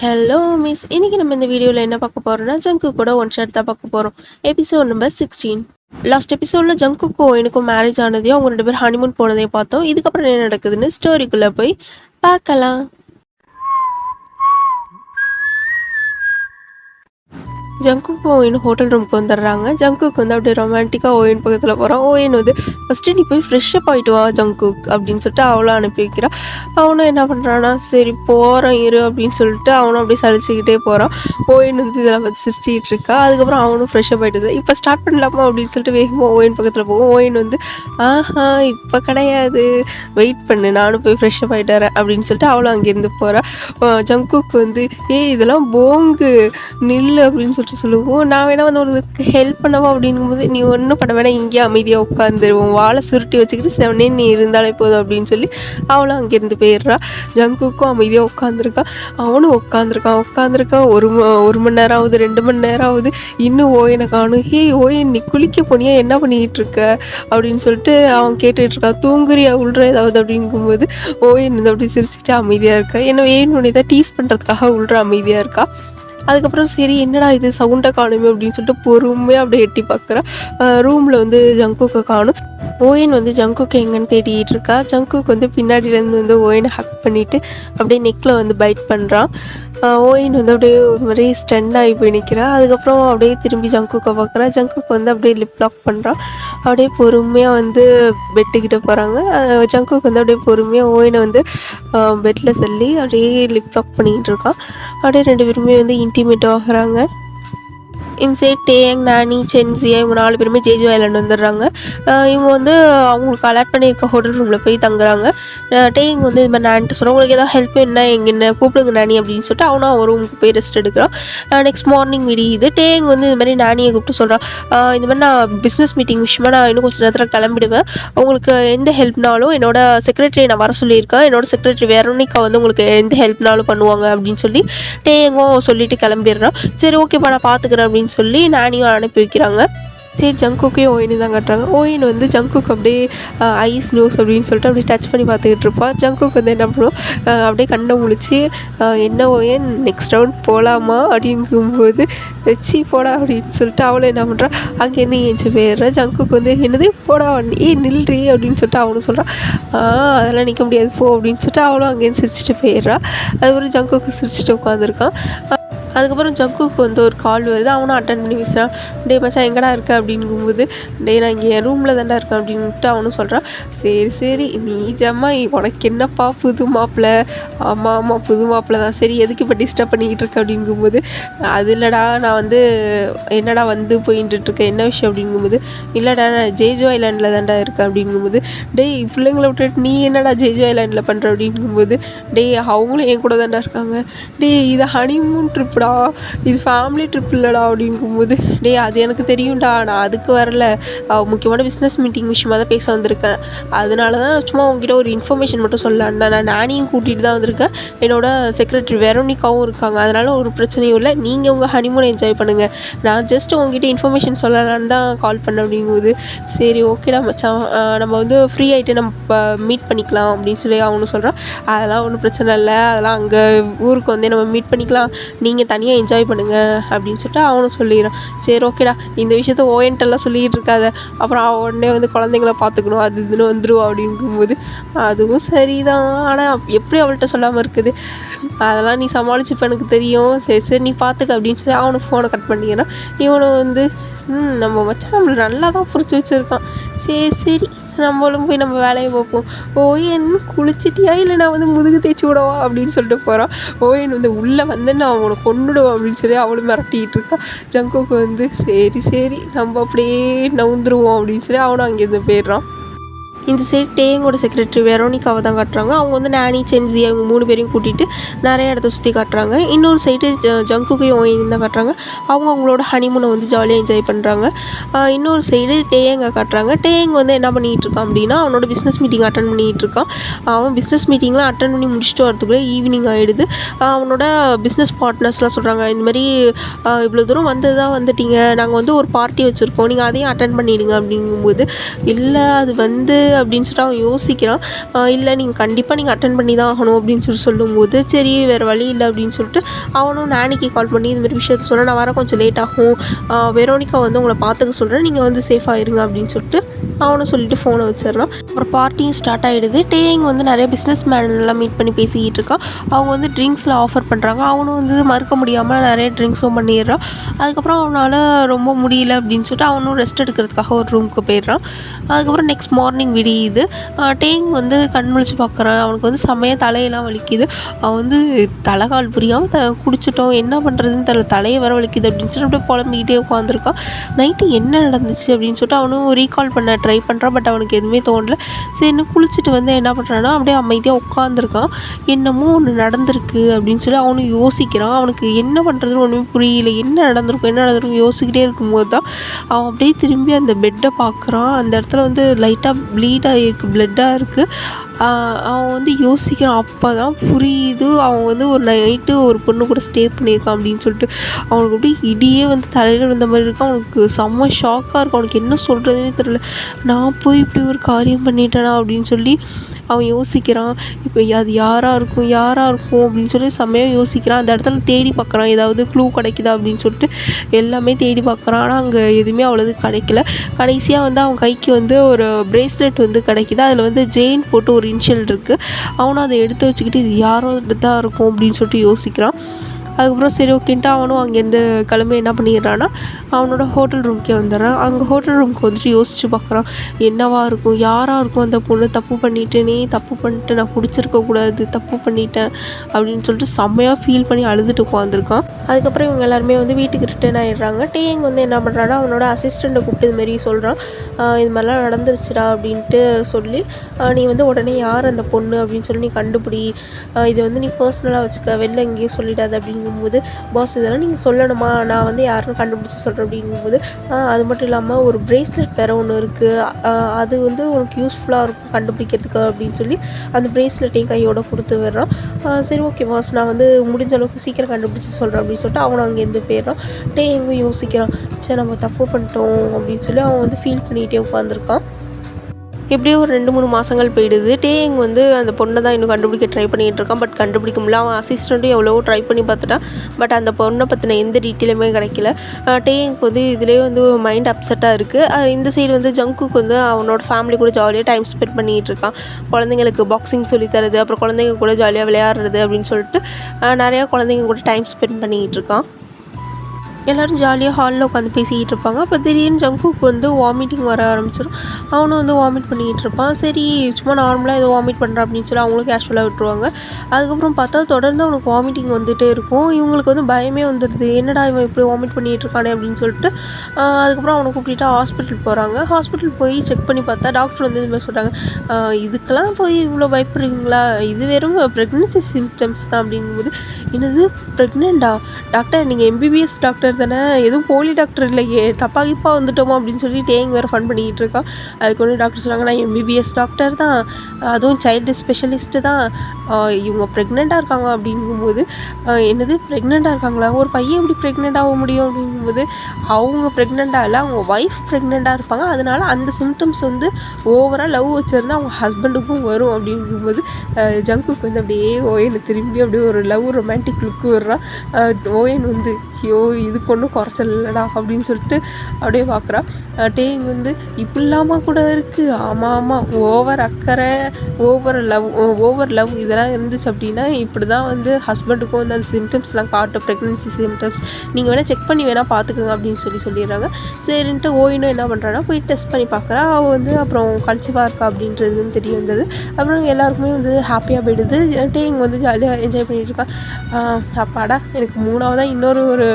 Hello miss இன்றைக்கி நம்ம இந்த வீடியோவில் என்ன பார்க்க போகிறோம்னா ஜங்கு கூட ஒன் ஷாட் தான் பார்க்க போகிறோம் எபிசோட் நம்பர் சிக்ஸ்டீன் லாஸ்ட் எபிசோடில் ஜங்குக்கும் எனக்கும் மேரேஜ் ஆனதையும் அவங்க ரெண்டு பேர் ஹனிமூன் போனதையும் பார்த்தோம். இதுக்கப்புறம் என்ன நடக்குதுன்னு ஸ்டோரிக்குள்ளே போய் பார்க்கலாம். ஜங்குக்கு ஓயின் ஹோட்டல் ரூமுக்கு வந்துடுறாங்க. ஜங்குக்கு வந்து அப்படியே ரொமான்டிக்காக ஓயின் பக்கத்தில் போகிறான் ஓயின் வந்து ஃபஸ்ட்டு நீ போய் ஃப்ரெஷ்ஷப் ஆகிட்டு வா ஜங்குக் அப்படின்னு சொல்லிட்டு அவளும் அனுப்பி வைக்கிறான் அவனும் என்ன பண்ணுறான்னா சரி போகிறேன் இரு அப்படின்னு சொல்லிட்டு அவனும் அப்படியே சலிச்சுக்கிட்டே போகிறான் ஓயின் வந்து இதெல்லாம் பார்த்து சிரிச்சிக்கிட்டு இருக்கா. அதுக்கப்புறம் அவனும் ஃப்ரெஷ்ஷப் ஆகிட்டு இப்போ ஸ்டார்ட் பண்ணலாமா அப்படின்னு சொல்லிட்டு வேகமாக ஓயின் பக்கத்தில் போகும். ஓயின் வந்து ஆஹா இப்போ கிடையாது. வெயிட் பண்ணு நானும் போய் ஃப்ரெஷ்ஷப் ஆகிட்டு வரேன் அப்படின்னு சொல்லிட்டு அவளும் அங்கேருந்து போகிறான் ஜங்குக்கு வந்து ஏய் இதெல்லாம் போங்கு. நில்லு அப்படின்னு சொல்லிட்டு சொல்லுவோம் நான் வேணால் வந்து உனக்கு ஹெல்ப் பண்ணவா? அப்படிங்கும்போது நீ ஒன்றும் பண்ண வேணாம் இங்கேயே அமைதியாக உட்காந்துருவோம் வாழை சுருட்டி வச்சுக்கிட்டு செவனே நீ இருந்தாலே போதும் அப்படின்னு சொல்லி அவளும் அங்கேருந்து போயிடுறா. ஜங்குக்கும் அமைதியாக உட்காந்துருக்கா அவனும் உட்காந்துருக்கான் உட்காந்துருக்கான் ஒரு ஒரு மணி நேரம் ஆகுது ரெண்டு மணி நேரம் ஆகுது. இன்னும் ஓயனை காணும். ஹே ஓயன் நீ குளிக்க போனியா? என்ன பண்ணிக்கிட்டு இருக்க? அப்படின்னு சொல்லிட்டு அவன் கேட்டுட்ருக்கான் தூங்குறியா? உள்ற ஏதாவது? அப்படிங்கும்போது ஓயன் வந்து அப்படி சிரிச்சுட்டு அமைதியாக இருக்கா. என்ன வேணும்னே தான் டீஸ் பண்ணுறதுக்காக உள்ற அமைதியாக இருக்கா? அதுக்கப்புறம் சரி என்னடா இது சவுண்டை காணுமே அப்படின்னு சொல்லிட்டு பொறுமையாக அப்படியே எட்டி பார்க்குறேன் ரூமில் வந்து ஜங்குக்கை காணும். ஓயன் வந்து ஜங்குக்கு எங்கன்னு தேடிட்டு இருக்கா. ஜங்குக்கு வந்து பின்னாடியிலேருந்து வந்து ஓயனை ஹக் பண்ணிவிட்டு அப்படியே நெக்கில் வந்து பைட் பண்ணுறான் ஓயின் வந்து அப்படியே ஒரு மாதிரி ஸ்டன் ஆகி போய் நிற்கிறா அதுக்கப்புறம் அப்படியே திரும்பி ஜங்குக்கை பார்க்குறா. ஜங்குக்கு வந்து அப்படியே லிப் லாக் பண்ணுறான் அப்படியே பொறுமையாக வந்து பெட்டுக்கிட்ட போகிறாங்க ஜங்குக்கு வந்து அப்படியே பொறுமையாக ஓயினை வந்து பெட்டில் தள்ளி அப்படியே லிப் லாக் பண்ணிக்கிட்டு இருக்கான். அப்படியே ரெண்டு பேருமே வந்து இன்டிமேட் ஆகுறாங்க. இன்சைட் டேங் நானி சென்சியா இவங்க நாலு பேருமே ஜேஜோ ஐலாண்ட் வந்துடுறாங்க. இவங்க வந்து அவங்களுக்கு அலாட் பண்ணியிருக்க ஹோட்டல் ரூமில் போய் தங்குறாங்க. அஹ் டேங் வந்து இது மாதிரி நான்ட்டு சொல்கிறேன் உங்களுக்கு ஏதாவது ஹெல்ப் என்ன எங்கே என்ன கூப்பிடுங்க நானி அப்படின்னு சொல்லிட்டு அவனும் அவன் ரூமுக்கு போய் ரெஸ்ட் எடுக்கிறான். Next morning விடியுது. டேங் வந்து இது மாதிரி நானியை கூப்பிட்டு சொல்கிறான் இந்த மாதிரி நான் பிஸ்னஸ் மீட்டிங் விஷயமா நான் இன்னும் கொஞ்சம் நேரத்தில் கிளம்பிடுவேன். உங்களுக்கு எந்த ஹெல்ப்னாலும் என்னோட செக்ரட்டரி நான் வர சொல்லியிருக்கேன். என்னோட செக்ரட்டரி வெரோனிகா வந்து உங்களுக்கு எந்த ஹெல்ப்னாலும் பண்ணுவாங்க அப்படின்னு சொல்லி டேங்கும் சொல்லிட்டு கிளம்பிடுறான். சரி ஓகேப்பா நான் பார்த்துக்கிறேன் அப்படின்னு சொல்லி நானியும் அனுப்பி வைக்கிறாங்க. சரி ஜங்குக்கையும் ஓயின்னு தான் கட்டுறாங்க. ஓயின் வந்து ஜங்குக்கு அப்படியே ஐஸ் நோஸ் அப்படின்னு சொல்லிட்டு அப்படியே டச் பண்ணி பார்த்துக்கிட்டு இருப்பா. ஜங்குக்கு வந்து என்ன பண்ணுவோம் அப்படியே கண்ணை முழிச்சு என்ன ஓயன் நெக்ஸ்ட் ரவுண்ட் போகலாமா அப்படிங்கும்போது வச்சு போடா அப்படின்னு சொல்லிட்டு அவளும் என்ன பண்ணுறான் அங்கேருந்து ஏஞ்சி போயிடுறா. ஜங்குக்கு வந்து என்னது? போடா ஏ நில்றி அப்படின்னு சொல்லிட்டு அவனும் சொல்கிறான் அதெல்லாம் நிற்க முடியாது போ அப்படின்னு சொல்லிட்டு அவளும் அங்கேருந்து சிரிச்சிட்டு போயிடுறா. அதுக்கப்புறம் ஜங்குக்கு சிரிச்சிட்டு உட்காந்துருக்கான். அதுக்கப்புறம் ஜங்குக்கு வந்து ஒரு கால் வருது. அவனும் அட்டன் பண்ணி பேசுகிறான் டே மச்சான் எங்கடா இருக்க? அப்படிங்கும்போது டே நான் இங்கே என் ரூமில் தான்டா இருக்கேன் அப்படின்ட்டு அவனும் சொல்கிறான் சரி சரி நீ ஜம்மா உனக்கு என்னப்பா புது மாப்பிள்ளை ஆமாம் ஆமாம் புது மாப்பிள்ளை தான். சரி எதுக்கு இப்போ டிஸ்டர்ப் பண்ணிக்கிட்டு இருக்க? அப்படிங்கும்போது அது இல்லைடா நான் வந்து என்னடா வந்து போயின்ட்டுருக்கேன் என்ன விஷயம்? அப்படிங்கும்போது இல்லைடா நான் ஜேஜோ ஐலாண்டில் தான்டா இருக்கேன். அப்படிங்கும்போது டேய் பிள்ளைங்களை விட்டுட்டு நீ என்னடா ஜேஜோ ஐலாண்டில் பண்ணுற அப்படிங்கும்போது டேய் அவங்களும் என் கூட தான்டா இருக்காங்க. டேய் இது ஹனிமூன் ட்ரிப்டா இது ஃபேமிலி ட்ரிப் இல்லைடா அப்படிங்கும்போது டேய் அது எனக்கு தெரியும்டா நான் அதுக்கு வரல. முக்கியமான பிஸ்னஸ் மீட்டிங் விஷயமா தான் பேச வந்திருக்கேன். அதனால தான் சும்மா உங்ககிட்ட ஒரு இன்ஃபர்மேஷன் மட்டும் சொல்லலான் தான். நான் நானியும் கூட்டிகிட்டு தான் வந்திருக்கேன். என்னோட செக்ரட்டரி வெரோனிக்காவும் இருக்காங்க. அதனால ஒரு பிரச்சனையும் இல்லை. நீங்கள் உங்கள் ஹனிமூனை என்ஜாய் பண்ணுங்கள் நான் ஜஸ்ட் உங்ககிட்ட இன்ஃபர்மேஷன் சொல்லலான்னு தான் கால் பண்ணேன். அப்படிங்கும்போது சரி ஓகேடா மச்சான். நம்ம வந்து ஃப்ரீ ஆகிட்டு நம்ம மீட் பண்ணிக்கலாம். அப்படின்னு சொல்லி அவனு சொல்கிறான் அதெல்லாம் ஒன்றும் பிரச்சனை இல்லை. அதெல்லாம் அங்கே ஊருக்கு வந்து நம்ம மீட் பண்ணிக்கலாம். நீங்கள் தனியாக என்ஜாய் பண்ணுங்க அப்படின்னு சொல்லிட்டு அவனும் சொல்லிடுறான். சரி ஓகேடா இந்த விஷயத்த ஓஎன்ட்டெல்லாம் சொல்லிக்கிட்டு இருக்காத. அப்புறம் அவன் உடனே வந்து குழந்தைங்கள பார்த்துக்கணும். அது இதுன்னு வந்துடும் அப்படிங்கும்போது அதுவும் சரிதான். ஆனால் எப்படி அவள்கிட்ட சொல்லாமல் இருக்குது? அதெல்லாம் நீ சமாளிச்சுப்ப எனக்கு தெரியும். சரி சரி நீ பார்த்துக்க அப்படின்னு சொல்லி அவனுக்கு ஃபோனை கட் பண்ணிக்கிறான். இவனும் வந்து ம் நம்ம மச்சான் நம்மளை நல்லா தான் பிடிச்சி வச்சுருக்கான். சரி சரி நம்மளும் போய் நம்ம வேலையை பார்ப்போம். ஓயன் குளிச்சிட்டியா? இல்லை நான் வந்து முதுகு தேய்ச்சி விடவா? அப்படின்னு சொல்லிட்டு போகிறான் ஓயன் வந்து உள்ளே வந்து நான் அவனை கொண்டுடுவேன் அப்படின்னு சொல்லி அவளும் மிரட்டிக்கிட்டு இருக்கான் ஜங்கோக்கு வந்து சரி சரி நம்ம அப்படியே நவுந்துருவோம் அப்படின்னு சொல்லி அவனும் அங்கேருந்து போயிடுறான். இந்த சைடு டேங்கோட செக்ரட்டரி வெரோனிக்காவை தான் காட்டுறாங்க. அவங்க வந்து நானி சென்சி அவங்க மூணு பேரையும் கூட்டிகிட்டு நிறைய இடத்த சுற்றி காட்டுறாங்க. இன்னொரு சைடு ஜங்குக்கையும் ஓயின் தான் காட்டுறாங்க. அவங்க அவங்களோட ஹனிமூனை வந்து ஜாலியாக என்ஜாய் பண்ணுறாங்க இன்னொரு சைடு டேயங்க காட்டுறாங்க. டேயங் வந்து என்ன பண்ணிகிட்டு இருக்கான் அப்படின்னா அவனோட பிஸ்னஸ் மீட்டிங் அட்டன் பண்ணிகிட்டு இருக்கான். அவன் பிஸ்னஸ் மீட்டிங்லாம் அட்டன் பண்ணி முடிச்சுட்டு வரதுக்குள்ளே ஈவினிங் ஆகிடுது அவனோட பிஸ்னஸ் பார்ட்னர்ஸ்லாம் சொல்கிறாங்க இந்த மாதிரி இவ்வளோ தூரம் வந்து தான் வந்துட்டீங்க. நாங்கள் வந்து ஒரு பார்ட்டி வச்சுருக்கோம். நீங்கள் அதையும் அட்டன் பண்ணிவிடுங்க அப்படிங்கும்போது இல்லை அது வந்து அப்படின்னு சொல்லிட்டு அவன் யோசிக்கிறான். இல்லை நீங்கள் கண்டிப்பாக நீங்கள் அட்டன் பண்ணி தான் ஆகணும் அப்படின்னு சொல்லி சொல்லும்போது சரி வேறு வழி இல்லை அப்படின்னு சொல்லிட்டு அவனும் நானிக்கு கால் பண்ணி இந்த மாதிரி விஷயத்த சொல்கிறேன் நான் வர கொஞ்சம் லேட் ஆகும். வெரோனிகா வந்து உங்களை பார்த்துக்க சொல்கிறேன் நீங்கள் வந்து சேஃபாக இருங்க அப்படின்னு சொல்லிட்டு அவனும் சொல்லிட்டு ஃபோனை வச்சிடறான். அப்புறம் பார்ட்டியும் ஸ்டார்ட் ஆகிடுது டேயிங் வந்து நிறைய பிஸ்னஸ் மேன்லாம் மீட் பண்ணி பேசிக்கிட்டு இருக்கான். அவங்க வந்து ட்ரிங்க்ஸில் ஆஃபர் பண்ணுறாங்க அவனும் வந்து மறுக்க முடியாமல் நிறைய ட்ரிங்க்ஸும் பண்ணிடுறான். அதுக்கப்புறம் அவனால் ரொம்ப முடியல அப்படின்னு சொல்லிட்டு அவனும் ரெஸ்ட் எடுக்கிறதுக்காக ஒரு ரூமுக்கு போயிடுறான். அதுக்கப்புறம் நெக்ஸ்ட் மார்னிங் தெரியுது. டேங் வந்து கண் முழிச்சு பார்க்குறான் அவனுக்கு வந்து செம்மையாக தலையெல்லாம் வலிக்குது. அவன் வந்து தலைகால் புரியாமல் த குடிச்சிட்டோம். என்ன பண்ணுறதுன்னு தெரியல. தலையை வர வலிக்குது அப்படின்னு சொல்லிட்டு அப்படியே புலம்பிக்கிட்டே உட்காந்துருக்கான் நைட்டு என்ன நடந்துச்சு அப்படின்னு சொல்லிட்டு அவனும் ரீகால் பண்ண ட்ரை பண்ணுறான் பட் அவனுக்கு எதுவுமே தோணல. சரின்னு குளிச்சுட்டு வந்து என்ன பண்ணுறான்னா அப்படியே அமைதியாக உட்காந்துருக்கான் என்னமோ ஒன்று நடந்திருக்கு அப்படின்னு சொல்லி அவனும் யோசிக்கிறான். அவனுக்கு என்ன பண்ணுறதுன்னு ஒன்றுமே புரியல. என்ன நடந்திருக்கும் என்ன நடந்திருக்கும் யோசிக்கிட்டே இருக்கும்போது தான் அவன் அப்படியே திரும்பி அந்த பெட்டை பார்க்குறான் அந்த இடத்துல வந்து லைட்டாக ப்ளீட் ஹீட்டாக இருக்குது ப்ளட்டாக இருக்குது அவன் வந்து யோசிக்கிறான் அப்போ தான் புரியுது அவன் வந்து ஒரு நைட்டு ஒரு பொண்ணு கூட ஸ்டே பண்ணியிருக்கான் அப்படின்னு சொல்லிட்டு அவனுக்கு அப்படியே இடியே வந்து தலையில் விழுந்த மாதிரி இருக்கும் அவனுக்கு செம்ம ஷாக்காக இருக்கும் அவனுக்கு என்ன சொல்கிறதுனே தெரியல. நான் போய் இப்படி ஒரு காரியம் பண்ணிட்டேனா? அப்படின்னு சொல்லி அவன் யோசிக்கிறான். இப்போ அது யாராக இருக்கும் யாராக இருக்கும் அப்படின்னு சொல்லி செம்மையாக யோசிக்கிறான். அந்த இடத்துல தேடி பார்க்குறான். ஏதாவது க்ளூ கிடைக்குதா அப்படின்னு சொல்லிட்டு எல்லாமே தேடி பார்க்குறான். ஆனால் அங்கே எதுவுமே அவ்வளோது கிடைக்கல. கடைசியாக வந்து அவன் கைக்கு வந்து ஒரு பிரேஸ்லெட் வந்து கிடைக்குது. அதில் வந்து ஜெயின் போட்டு ஒரு இன்ஷியல் இருக்குது அவனும் அதை எடுத்து வச்சுக்கிட்டு இது யாரோ தான் இருக்கும்? அப்படின்னு சொல்லிட்டு யோசிக்கிறான். அதுக்கப்புறம் சரி ஓகேன்ட்டு அவனும் அங்கேருந்து கிளம்பி என்ன பண்ணிடுறான்னா அவனோட ஹோட்டல் ரூம்க்கே வந்துடுறான். அங்கே ஹோட்டல் ரூம்க்கு வந்துட்டு யோசிச்சு பார்க்குறான். என்னவா இருக்கும்? யாராக இருக்கும் அந்த பொண்ணு? தப்பு பண்ணிட்டேனே தப்பு பண்ணிட்டு நான் குடிச்சிருக்க கூடாது தப்பு பண்ணிட்டேன் அப்படின்னு சொல்லிட்டு செம்மையாக ஃபீல் பண்ணி அழுதுட்டு உட்காந்துருக்கான். அதுக்கப்புறம் இவங்க எல்லாருமே வந்து வீட்டுக்கு ரிட்டர்ன் ஆகிடுறாங்க டேங் வந்து என்ன பண்ணுறான்னா அவனோட அசிஸ்டண்ட்டை கூப்பிட்டு இது மாதிரி சொல்கிறான் இது மாதிரிலாம் நடந்துருச்சுடா அப்படின்ட்டு சொல்லி நீ வந்து உடனே யார் அந்த பொண்ணு? அப்படின்னு சொல்லி நீ கண்டுபிடி. இதை வந்து நீ பர்சனலாக வச்சுக்க. வெளில எங்கேயும் அப்படின்னு அப்படிங்கும்போது பாஸ் இதெல்லாம் நீங்கள் சொல்லணுமா? நான் வந்து யாருன்னு கண்டுபிடிச்சி சொல்கிறேன் அப்படிங்கும்போது அது மட்டும் இல்லாமல் ஒரு ப்ரேஸ்லெட் வேறு ஒன்று இருக்குது அது வந்து உனக்கு யூஸ்ஃபுல்லாக இருக்கும் கண்டுபிடிக்கிறதுக்கு அப்படின்னு சொல்லி அந்த ப்ரேஸ்லெட்டையும் கையோட கொடுத்து விடுறான். சரி ஓகே பாஸ் நான் வந்து முடிஞ்ச அளவுக்கு சீக்கிரம் கண்டுபிடிச்சி சொல்கிறேன் அப்படின்னு சொல்லிட்டு அவனும் அங்கேருந்து போயிடுறான். டே எங்கே யோசிக்கிறான். சரி நம்ம தப்பு பண்ணிட்டோம் அப்படின்னு சொல்லி அவன் வந்து ஃபீல் பண்ணிகிட்டே உட்காந்துருக்கான் எப்படியோ ஒரு ரெண்டு மூணு மாதங்கள் போயிடுது. டேங் வந்து அந்த பொண்ணை தான் இன்னும் கண்டுபிடிக்க ட்ரை பண்ணிகிட்டு இருக்கான். பட் கண்டுபிடிக்க முடியல. அவன் அசிஸ்டண்ட்டும் எவ்வளவோ ட்ரை பண்ணி பார்த்துட்டான். பட் அந்த பொண்ணை பற்றின எந்த டீட்டெயிலுமே கிடைக்கல. டேங்க்கு வந்து இதுலேயே வந்து மைண்ட் அப்செட்டாக இருக்குது இந்த சைடு வந்து ஜங்குக்கு வந்து அவனோட ஃபேமிலி கூட ஜாலியாக டைம் ஸ்பெண்ட் பண்ணிகிட்டு இருக்கான். குழந்தைங்களுக்கு பாக்ஸிங் சொல்லித்தரது அப்புறம் குழந்தைங்க கூட ஜாலியாக விளையாடுறது அப்படின்னு சொல்லிட்டு நிறையா குழந்தைங்க கூட டைம் ஸ்பெண்ட் பண்ணிக்கிட்டு இருக்கான். எல்லோரும் ஜாலியாக ஹாலில் உட்காந்து பேசிக்கிட்டு இருப்பாங்க. அப்போ திடீர்னு ஜங்குக்கு வந்து வாமிட்டிங் வர ஆரம்பிச்சிடும் அவனும் வந்து வாமிட் பண்ணிக்கிட்டு இருப்பான். சரி சும்மா நார்மலாக ஏதோ வாமிட் பண்ணுறான் அப்படின்னு சொல்லி அவங்களும் கேஷுவலாக விட்டுருவாங்க. அதுக்கப்புறம் பார்த்தா தொடர்ந்து அவனுக்கு வாமிட்டிங் வந்துகிட்டே இருக்கும். இவங்களுக்கு வந்து பயமே வந்துடுது. என்னடா இவன் இப்படி வாமிட் பண்ணிகிட்டு இருக்கானே அப்படின்னு சொல்லிட்டு அதுக்கப்புறம் அவனை கூப்பிட்டு ஹாஸ்பிட்டல் போகிறாங்க ஹாஸ்பிட்டல் போய் செக் பண்ணி பார்த்தா டாக்டர் வந்து இது மாதிரி சொல்கிறாங்க இதுக்கெல்லாம் போய் இவ்வளோ பயப்படுறீங்களா? இது வெறும் ப்ரெக்னென்சி சிம்டம்ஸ் தான் அப்படிங்கும்போது என்னது ப்ரெக்னெண்டா டாக்டர் நீங்கள் எம்பிபிஎஸ் டாக்டர் தானே? எதுவும் போலி டாக்டர் இல்லையே. தப்பா கிப்பா வந்துட்டோமா அப்படின்னு சொல்லி டேங் வேறு ஃபன் பண்ணிக்கிட்டு இருக்கான் அதுக்கு வந்து டாக்டர் சொன்னாங்க நான் எம்பிபிஎஸ் டாக்டர் தான். அதுவும் சைல்டு ஸ்பெஷலிஸ்ட்டு தான். இவங்க ப்ரெக்னெண்ட்டாக இருக்காங்க. அப்படிங்கும்போது என்னது? ப்ரெக்னெண்ட்டாக இருக்காங்களா? ஒரு பையன் எப்படி ப்ரெக்னெண்ட் ஆக முடியும்? அப்படிங்கும்போது அவங்க ப்ரெக்னெண்ட்டாக இல்லை அவங்க ஒய்ஃப் ப்ரெக்னெண்ட்டாக இருப்பாங்க. அதனால அந்த சிம்டம்ஸ் வந்து ஓவராக லவ் வச்சுருந்தா அவங்க ஹஸ்பண்டுக்கும் வரும் அப்படிங்கும்போது ஜங்குக்கு வந்து அப்படியே ஓயனை திரும்பி அப்படியே ஒரு லவ் ரொமான்டிக் லுக்கு வர்றான் ஓயன் வந்து ஐயோ இதுக்கு ஒன்றும் குறைச்சல் இல்லைடா அப்படின்னு சொல்லிட்டு அப்படியே பார்க்குறா. டேங் வந்து இப்படிலாமா கூட இருக்குது ஆமாம் ஆமாம் ஓவர் அக்கறை ஓவர் லவ் ஓவர் லவ் இதெல்லாம் இருந்துச்சு அப்படின்னா இப்படி தான் வந்து ஹஸ்பண்டுக்கும் வந்து அந்த சிம்டம்ஸ்லாம் காட்டும். ப்ரெக்னென்சி சிம்டம்ஸ் நீங்கள் வேணால் செக் பண்ணி வேணால் பார்த்துக்கோங்க அப்படின்னு சொல்லி சொல்லிடுறாங்க. சரின்ட்டு ஓயினும் என்ன பண்ணுறான்னா போய் டெஸ்ட் பண்ணி பார்க்குறா. அவள் வந்து அப்புறம் கன்சீவாக இருக்கா அப்படின்றதுன்னு தெரிய வந்தது. அப்புறம் எல்லாருக்குமே வந்து ஹாப்பியாக போயிடுது. டேங் வந்து ஜாலியாக என்ஜாய் பண்ணிட்டு இருக்கான் அப்பாடா எனக்கு மூணாவதாக இன்னொரு ஒரு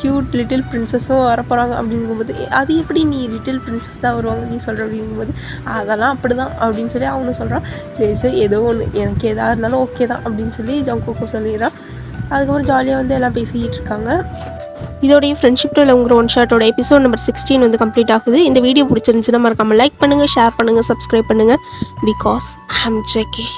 க்யூட் லிட்டில் பிரின்சஸும் வரப்போகிறாங்க அப்படிங்கும்போது அது எப்படி நீ லிட்டில் பிரின்சஸ் தான் வருவாங்க? நீ சொல்கிற அப்படிங்கும்போது அதெல்லாம் அப்படி தான் அப்படின்னு சொல்லி அவனும் சொல்கிறான் சரி சரி ஏதோ ஒன்று எனக்கு எதாக இருந்தாலும் ஓகே தான் அப்படின்னு சொல்லி ஜங்குக்கும் சொல்லிடுறான். அதுக்கப்புறம் ஜாலியாக வந்து எல்லாம் பேசிக்கிட்டு இருக்காங்க. இதோடைய ஃப்ரெண்ட்ஷிப்பில் உங்கிற ஒன் ஷாட்டோட எபிசோட் நம்பர் சிக்ஸ்டீன் வந்து கம்ப்ளீட் ஆகுது. இந்த வீடியோ பிடிச்சிருந்துச்சுன்னா மறக்காமல் லைக் பண்ணுங்கள் ஷேர் பண்ணுங்கள் சப்ஸ்கிரைப் பண்ணுங்கள் பிகாஸ் ஐம் ஜெகே